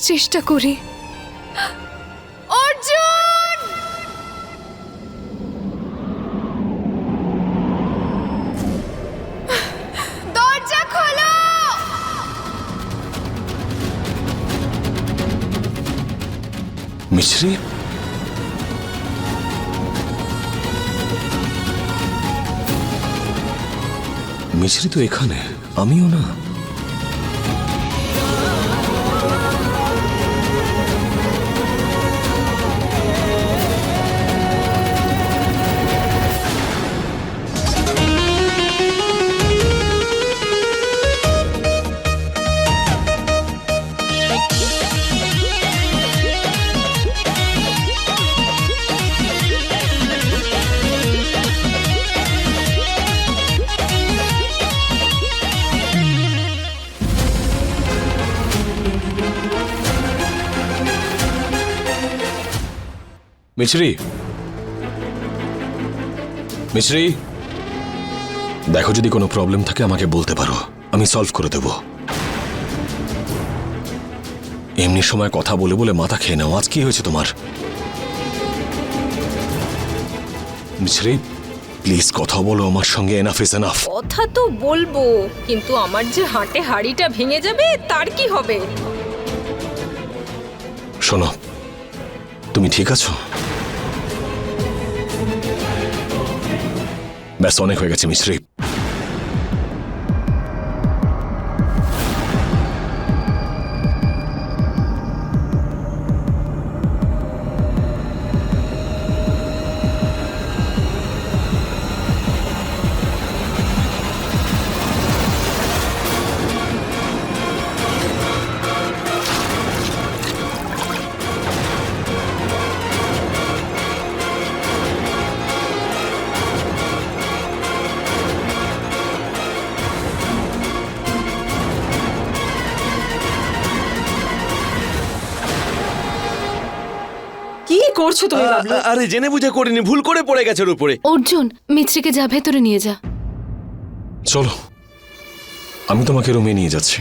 চেষ্টা করি। অর্জুন! দরজা খোলো! তো এখানে আমিও না। মিছরি? মিছরি? দেখো যদি কোনো প্রবলেম থাকে আমাকে বলতে পারো। আমি সলভ করে দেব। এমনি সময় কথা বলে বলে মাথা খেয়ে নাও। আজ কি হয়েছে তোমার? মিছরি প্লিজ কথা বলো। আমার সঙ্গে এনাফ ইজ এনাফ কথা তো বলব কিন্তু আমার যে হাটে হাড়িটা ভেঙে যাবে তার কি হবে? শোনো তুমি ঠিক আছো? ব্যাস অনেক হয়ে গেছে মিশ্রি করছ তুমি? বাবলু আরে জেনে বুঝে করিনি ভুল করে পড়ে গেছে ওর উপরে। অর্জুন মিত্রিকে যা ভেতরে নিয়ে যা। চলো আমি তোমাকে রুমে নিয়ে যাচ্ছি।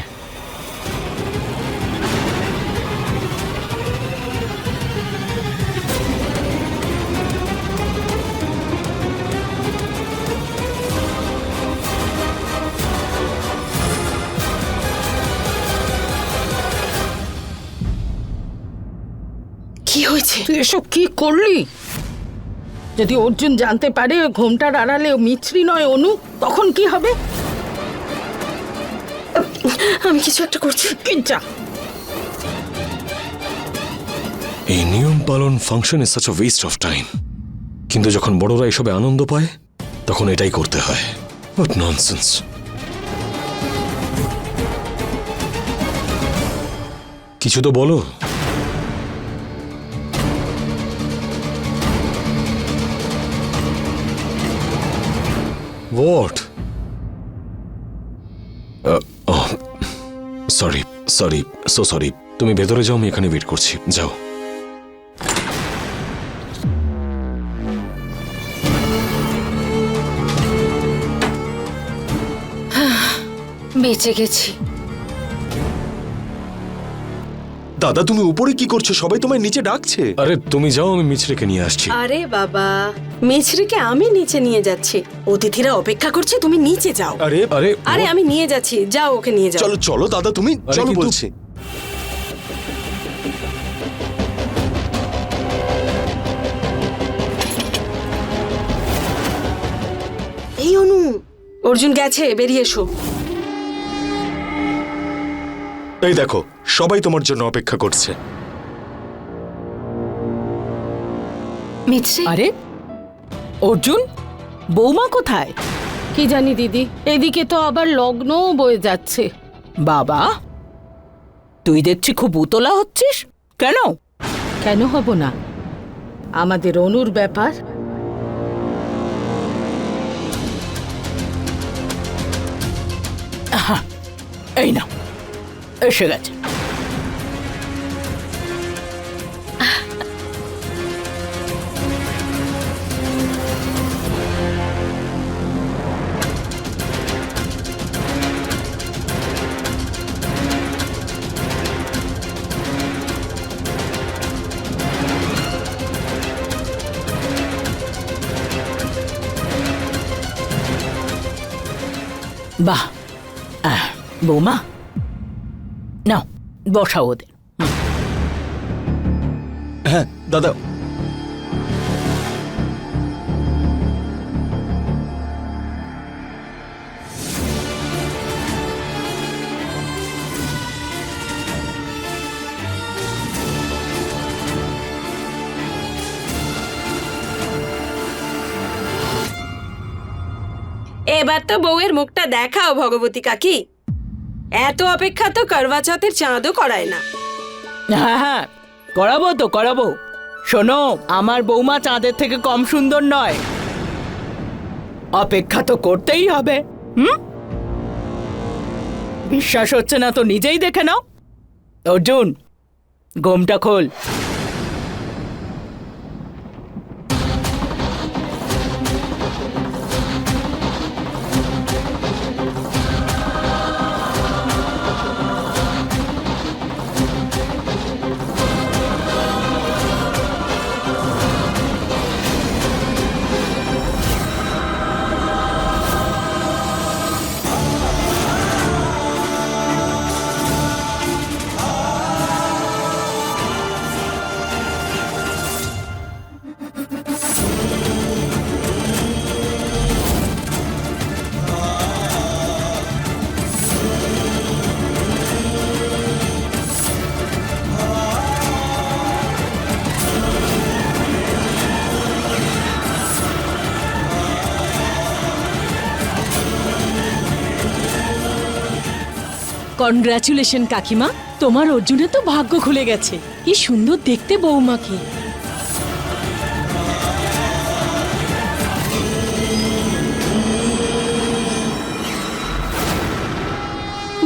কি হয়েছে? তুই এসব কি করলি? যদি অর্জুন জানতে পারে ঘোমটার আড়ালে ও মিছরি নয় অনু তখন কি হবে? আমি কিছু একটা করছি। কি যা। এই নিয়ম পালন function is such a waste of time কিন্তু যখন বড়রা এসবে আনন্দ পায় তখন এটাই করতে হয়। বাট ননসেন্স কিছু তো বলো। What sorry sorry so sorry তুমি ভেতরে যাও, আমি এখানে ওয়েট করছি। যাও। বেঁচে গেছি। দাদা তুমি উপরে কি করছ? সবাই তোমায় নিচে ডাকছে। আরে তুমি যাও আমি মিছরিকে নিয়ে আসছি। আরে বাবা মিছরিকে আমি নিচে নিয়ে যাচ্ছি। অতিথিরা অপেক্ষা করছে তুমি নিচে যাও। আরে আরে আরে আমি নিয়ে যাচ্ছি যাও ওকে নিয়ে যাও। চলো চলো দাদা তুমি আরে চলো কিন্তু- বলছি। এই অনু অর্জুন গেছে বেরিয়ে এসো। এই দেখো সবাই তোমার জন্য অপেক্ষা করছে। আরে অর্জুন বৌমা কোথায়? কি জানি দিদি এদিকে তো আবার লগ্নও বয়ে যাচ্ছে। বাবা তুই দেখছি খুব উতলা হচ্ছিস? কেন? কেন হব না? আমাদের অনুর ব্যাপার। আহা, এই না এসে গেছে বাহ বৌমা নাও বসাও ওদের। হ্যাঁ দাদা। এবার তো বউয়ের মুখটা দেখাও ভগবতী কাকি। এত অপেক্ষা তো করবা চৌথের চাঁদও করায় না। হ্যাঁ হ্যাঁ করাবো তো, করাবো। শোনো, আমার বৌমা চাঁদের থেকে কম সুন্দর নয়। অপেক্ষা তো করতেই হবে, হুম? বিশ্বাস হচ্ছে না তো নিজেই দেখে নাও। অর্জুন গোমটা খোল। কনগ্রাচুলেশন কাকিমা। তোমার অর্জুনে তো ভাগ্য খুলে গেছে। কি সুন্দর দেখতে বৌমাকে।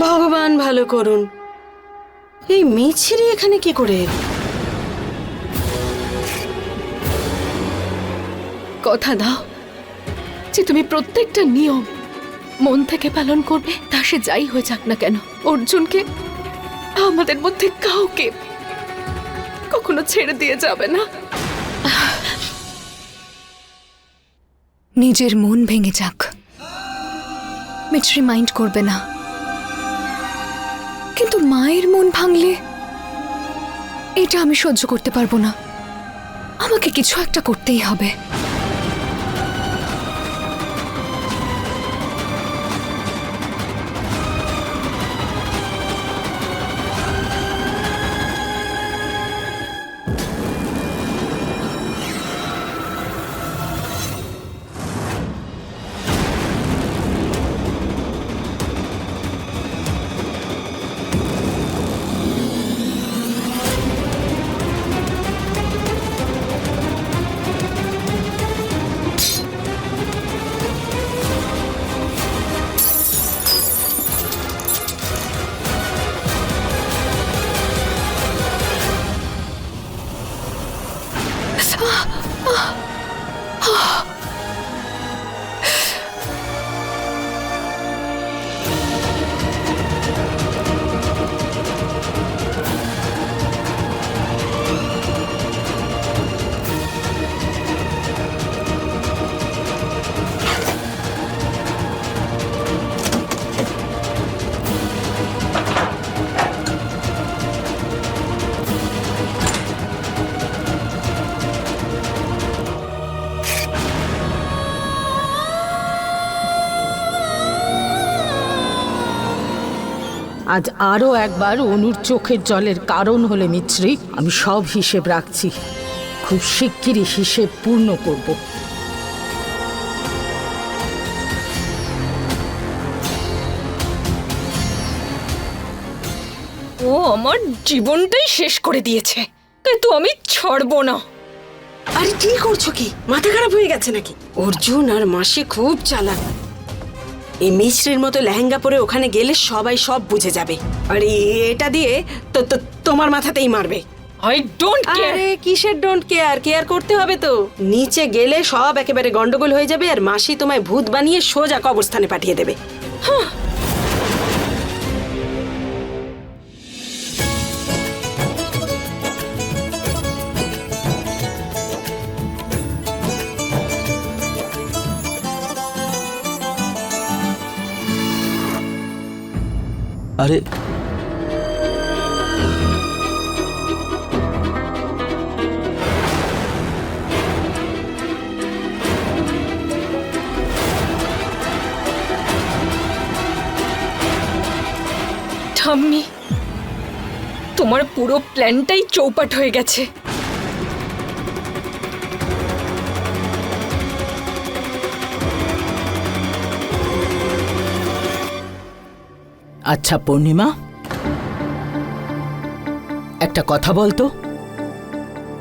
ভগবান ভালো করুন। এই মিছরি এখানে কি করে কথা দাও যে তুমি প্রত্যেকটা নিয়ম মন থেকে পালন করবে, তা সে যাই হয়ে যাক না কেন। অর্জুনকে আমাদের মধ্যে কাউকে কখনো ছেড়ে দিয়ে যাবে না। নিজের মন ভেঙে যাক। মিছরি মাইন্ড করবে না। কিন্তু মায়ের মন ভাঙলে এটা আমি সহ্য করতে পারব না। আমাকে কিছু একটা করতেই হবে। আজ আরও একবার অনুর চোখের জলের কারণ হলে মিছরি আমি সব হিসেব রাখছি। খুব শিগগিরই হিসেব পূর্ণ করব। ও আমার জীবনটাই শেষ করে দিয়েছে কিন্তু আমি ছাড়বো না। আরে কি করছ কি? মাথা খারাপ হয়ে গেছে নাকি? অর্জুন আর মাসি খুব চালাক। এই মিশ্রির মতো লেহেঙ্গা পরে ওখানে গেলে সবাই সব বুঝে যাবে। আর এটা দিয়ে তো তোমার মাথাতেই মারবে। আই ডোন্ট কেয়ার আরে কিসের ডোন্ট কেয়ার কেয়ার করতে হবে তো। নিচে গেলে সব একেবারে গন্ডগোল হয়ে যাবে আর মাসি তোমায় ভূত বানিয়ে সোজা কবরস্থানে পাঠিয়ে দেবে। আরে ঠাম্মি তোমার পুরো প্ল্যানটাই চৌপাট হয়ে গেছে। আচ্ছা পূর্ণিমা। একটা কথা বলতো?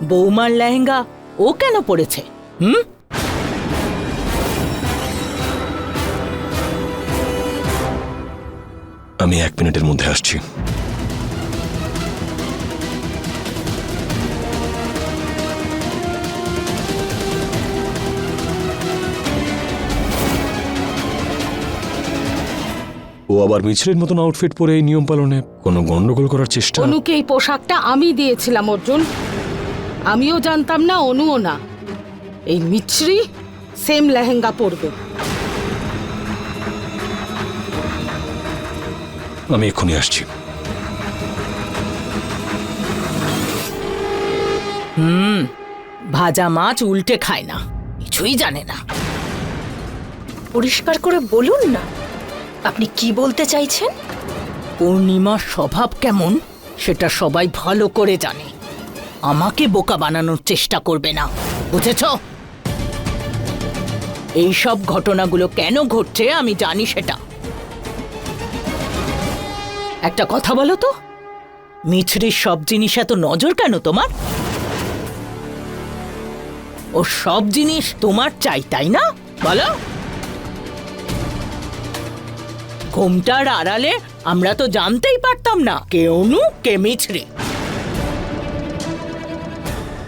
বৌমার লেহেঙ্গা ও কেন পড়েছে হুম? আমি এক মিনিটের মধ্যে আসছি। আবার মিছরের মতন আউটফিট পরে এই নিয়ম পালনে কোনো গন্ডগোল করার চেষ্টা? অনুকে এই পোশাকটা আমি দিয়েছিলাম অর্জুন। আমিও জানতাম না অনুও না। এই মিছরি সেম লেহেঙ্গা পরবে। আমি এক্ষুনি আসছি। ভাজা মাছ উল্টে খায় না কিছুই জানে না। পরিষ্কার করে বলুন না। আপনি কি বলতে চাইছেন? পূর্ণিমার স্বভাব কেমন, সেটা সবাই ভালো করে জানে। আমাকে বোকা বানানোর চেষ্টা করবে না, বুঝেছ? এই সব ঘটনাগুলো কেন ঘটছে আমি জানি সেটা। একটা কথা বলো তো, মিছরির সব জিনিস এত নজর কেন তোমার? ও সব জিনিস তোমার চাই, তাই না? বলো। ঘুমটার আড়ালে আমরা তো জানতেই পারতাম না। কে অনু, কে মিছরি।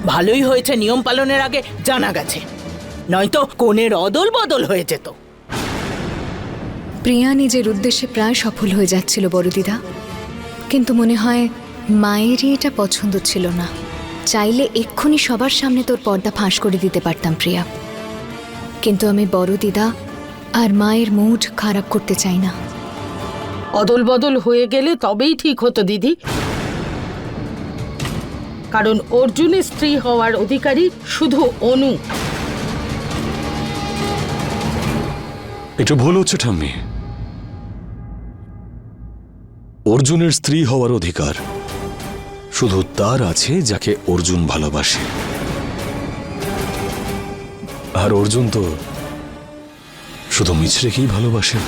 ভালোই হয়েছে নিয়ম পালনের আগে জানা গেছে। নয়তো কোণের অদল বদল হয়ে যেত। প্রিয়া নিজের উদ্দেশ্যে প্রায় সফল হয়ে যাচ্ছিল বড়দিদা কিন্তু মনে হয় মায়েরই এটা পছন্দ ছিল না। চাইলে এক্ষুনি সবার সামনে তোর পর্দা ফাঁস করে দিতে পারতাম, প্রিয়া। কিন্তু আমি বড় দিদা আর মায়ের মুড খারাপ করতে চাই না। অদল বদল হয়ে গেলে তবেই ঠিক হতো, দিদি। কারণ অর্জুনের স্ত্রী হওয়ার অধিকারী শুধু অনু। একটু ভুল হচ্ছে, ঠাম্মি। অর্জুনের স্ত্রী হওয়ার অধিকার শুধু তার আছে যাকে অর্জুন ভালোবাসে। আর অর্জুন তো শুধু মিছরেকেই ভালোবাসে।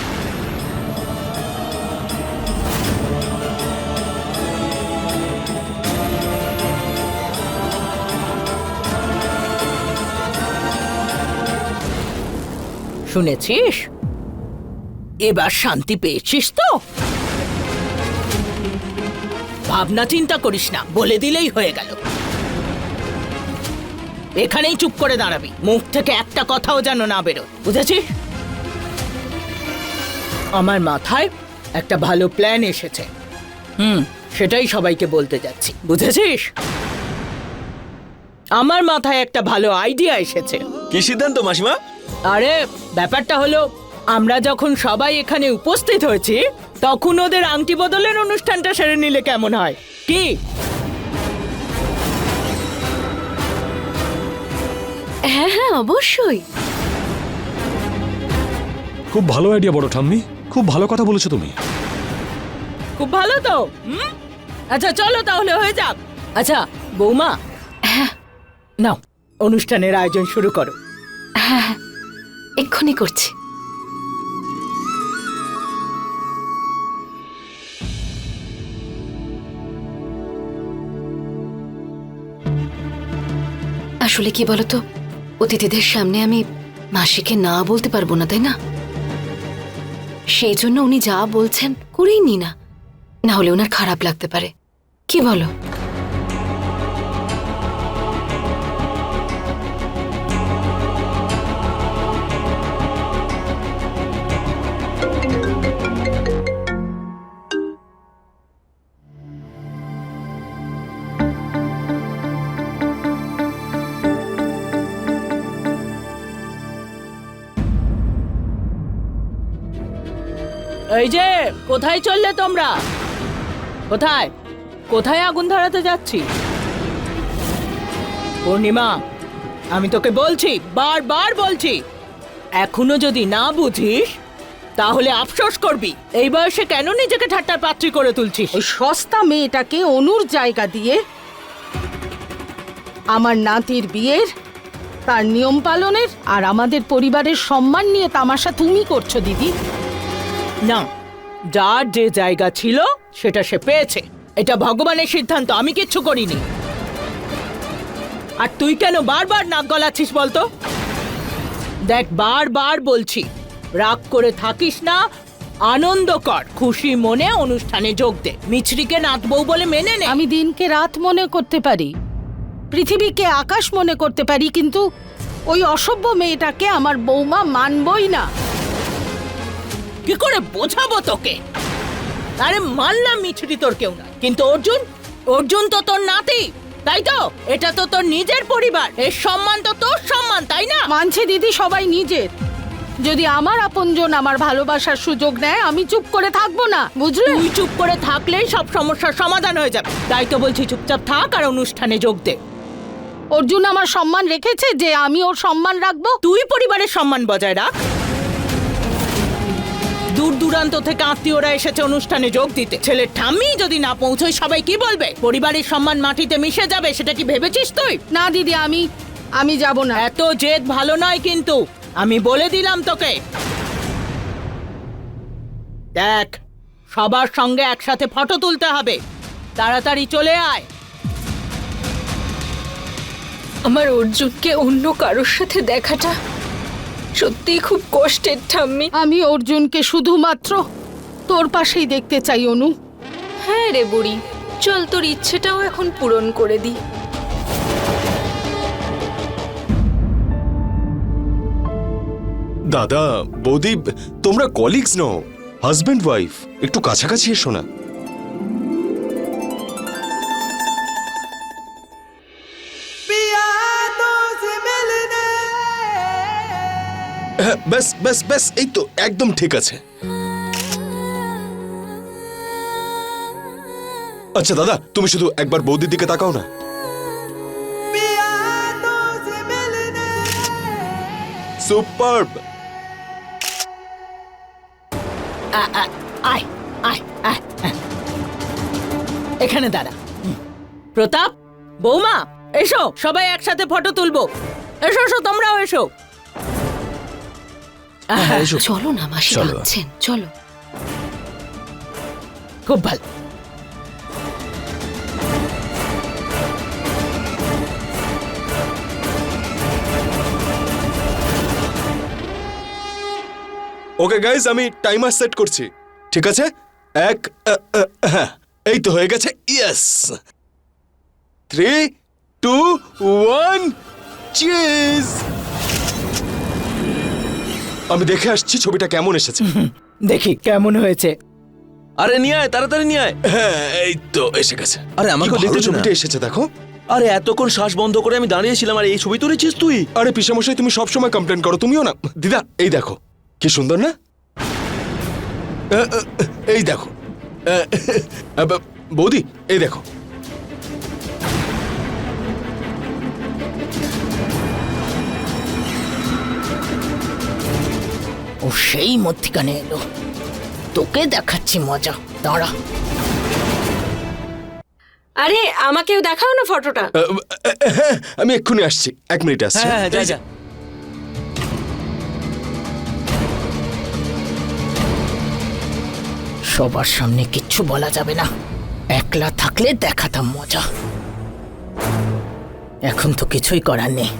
শুনেছিস? এবার শান্তি পেয়েছিস তো? ভাবনা চিন্তা করিস না, বলে দিলেই হয়ে গেল। এখানেই চুপ করে দাঁড়াবি, মুখ থেকে একটা কথাও যেন না বেরো বুঝেছিস? আমার মাথায় একটা ভালো প্ল্যান এসেছে। হুম, সেটাই সবাইকে বলতে যাচ্ছি, বুঝেছিস? আমার মাথায় একটা ভালো আইডিয়া এসেছে। কি সিদ্ধান্ত, মাসিমা? আরে ব্যাপারটা হলো আমরা যখন সবাই এখানে উপস্থিত হয়েছি তখন ওদের আংটি বদলের অনুষ্ঠানটা সেরে নিলে কেমন হয়? কি? হ্যাঁ হ্যাঁ অবশ্যই। খুব ভালো আইডিয়া বড় ঠাম্মি। খুব ভালো কথা বলেছ তুমি। খুব ভালো তো হুম? আচ্ছা চলো তাহলে হয়ে যাক। আচ্ছা বৌমা। হ্যাঁ। নাও অনুষ্ঠানের আয়োজন শুরু করো। হ্যাঁ হ্যাঁ। এক্ষুনি করছি। আসলে কি বলতো, অতিথিদের সামনে আমি মাসিকে না বলতে পারব না, তাই না? সেই জন্য উনি যা বলছেন করেই নি না। না হলে ওনার খারাপ লাগতে পারে। কি বলো? এই যে, কোথায় চললে তোমরা? কোথায়? কোথায় আগুন ধরাতে যাচ্ছি? পূর্ণিমা, আমি তোকে বলছি, বারবার বলছি, এখনও যদি না বুঝিস, তাহলে আফসোস করবি। এই বয়সে কেন নিজেকে ঠাট্টার পাত্রী করে তুলছিস? ওই সস্তা মেয়েটাকে অনুর জায়গা দিয়ে আমার নাতির বিয়ের, তার নিয়ম পালনের আর আমাদের পরিবারের সম্মান নিয়ে তামাশা তুমি করছ, দিদি। না যার যে জায়গা ছিল, সেটা সে পেয়েছে। এটা ভগবানের সিদ্ধান্ত, আমি কিচ্ছু করিনি। আর তুই কেন বারবার নাক গলাচ্ছিস বলতো? দেখ, বারবার বলছি, রাগ করে থাকিস না, আনন্দ কর, খুশি মনে অনুষ্ঠানে যোগ দে। মিছরিকে নাচবো বলে মেনে নে। আমি দিনকে রাত মনে করতে পারি, পৃথিবীকে আকাশ মনে করতে পারি, কিন্তু ওই অসভ্য মেয়েটাকে আমার বৌমা মানবই না। কি করে বোঝাবো তোকে? আরে মানলাম মিছরি তোর কেউ না কিন্তু অর্জুন অর্জুন তো তোর নাতি তাই তো? এটা তো তোর নিজের পরিবার। এর সম্মান তো তোর সম্মান তাই না? মানছে দিদি সবাই নিজের। যদি আমার আপনজন আমার ভালোবাসার সুযোগ নেয় আমি চুপ করে থাকব না বুঝলে? তুই চুপ করে থাকলেই সব সমস্যার সমাধান হয়ে যাবে। তাই তো বলছি চুপচাপ থাক আর অনুষ্ঠানে যোগ দে। অর্জুন আমার সম্মান রেখেছে যে আমি ওর সম্মান রাখব। তুই পরিবারের সম্মান বজায় রাখ। দূর দূরান্ত থেকে আত্মীয়রা এসেছে অনুষ্ঠানে যোগ দিতে। ছেলের ঠাম্মি যদি না পৌঁছয় সবাই কি বলবে? পরিবারের সম্মান মাটিতে মিশে যাবে সেটা কি ভেবেছিস তুই? না দিদি আমি আমি যাব না। এত জেদ ভালো নয় কিন্তু। আমি বলে দিলাম তোকে। দেখ সবার সঙ্গে একসাথে ফটো তুলতে হবে। তাড়াতাড়ি চলে আয়। আমার অর্জুনকে অন্য কারোর সাথে দেখাটা সত্যিই খুব কষ্টের ঠাম্মি। আমি অর্জুনকে শুধুমাত্র তোর পাশেই দেখতে চাই অনু। হ্যাঁ রে বুড়ি চল তোর ইচ্ছেটাও এখন পূরণ করে দি। দাদা বৌদি তোমরা কলিগস নও। হাজবেন্ড ওয়াইফ একটু কাছাকাছি এসো না। ব্যাস ব্যাস ব্যাস, এই তো, একদম ঠিক আছে। আচ্ছা দাদা, তুমি শুধু একবার বৌদির দিকে তাকাও না। আয় আয় আয়। এখানে দাঁড়া। প্রতাপ, বৌমা, এসো, সবাই একসাথে ফটো তুলবো। এসো এসো, তোমরাও এসো। আহা, চলো না মাসি চলো। ডাকছেন চলো। খুব ভালো। ওকে গাইজ আমি টাইমার সেট করছি। ঠিক আছে? এক আ, আ, হ্যাঁ এই তো হয়ে গেছে। Yes three two one cheese আমি দেখে আসছি ছবিটা কেমন এসেছে। দেখি কেমন হয়েছে। আরে নিয়ে আয় তাড়াতাড়ি নিয়ে আয়। হ্যাঁ এই তো এসে গেছে। আরে আমাকে দেখতে ছবিটা এসেছে দেখো। আরে এতক্ষণ শ্বাস বন্ধ করে আমি দাঁড়িয়েছিলাম আর এই ছবি তুলেছিস তুই? আরে পিসামশাই তুমি সব সময় কমপ্লেন করো তুমিও না। দিদা এই দেখো। কি সুন্দর না? এই দেখো। বৌদি এই দেখো। সেই মধ্যিখানে এলো। তোকে দেখাচ্ছি মজা। দাঁড়া। আরে আমাকেও দেখাও না ফটোটা। হ্যাঁ, আমি এক্ষুনি আসছি। এক মিনিট আসছি। হ্যাঁ হ্যাঁ যা যা। সবার সামনে কিচ্ছু বলা যাবে না। একলা থাকলে দেখাতাম মজা। এখন তো কিছুই করার নেই।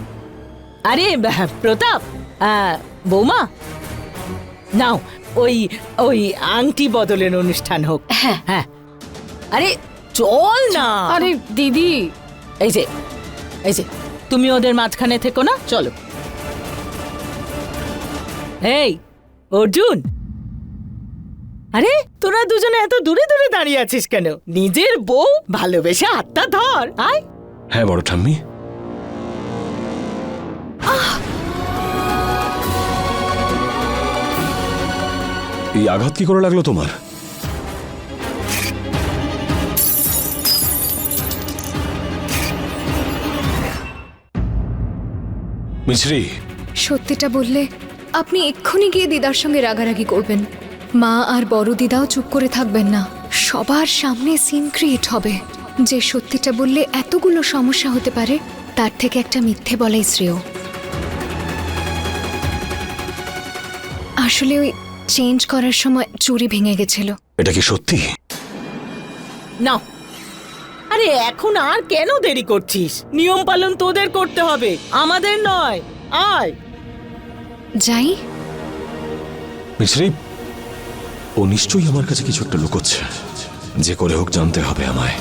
আরে ব্যাহ, প্রতাপ বৌমা নাও ওই ওই আংটি বদলের অনুষ্ঠান হোক। হ্যাঁ। হ্যাঁ। আরে চল না। আরে দিদি। এই যে এই যে তুমি ওদের মাঝখানে থেকো না চলো। এই অর্জুন। আরে তোরা দুজনে এত দূরে দূরে দাঁড়িয়ে আছিস কেন? নিজের বউ ভালোবেসে হাতটা ধর আয়। হ্যাঁ বড় ঠাম্মি। এই আঘাত কি করে লাগল তোমার? মিছরি সত্যিটা বললে আপনি এক্ষুনি গিয়ে দিদার সঙ্গে রাগারাগি করবেন। মা আর বড় দিদাও চুপ করে থাকবেন না। সবার সামনে সিন ক্রিয়েট হবে। যে সত্যিটা বললে এতগুলো সমস্যা হতে পারে, তার থেকে একটা মিথ্যে বলাই শ্রেয়। আসলে ওই চেঞ্জ করার সময় চুরি ভেঙে গেছিল। এটা কি সত্যি? না। আরে এখন আর কেন দেরি করছিস? নিয়ম পালন তোদের করতে হবে আমাদের নয়। আয়। যাই। মিছরি ও নিশ্চয়ই আমার কাছে কিছু একটা লুকোচ্ছে। যে করে হোক জানতে হবে আমায়।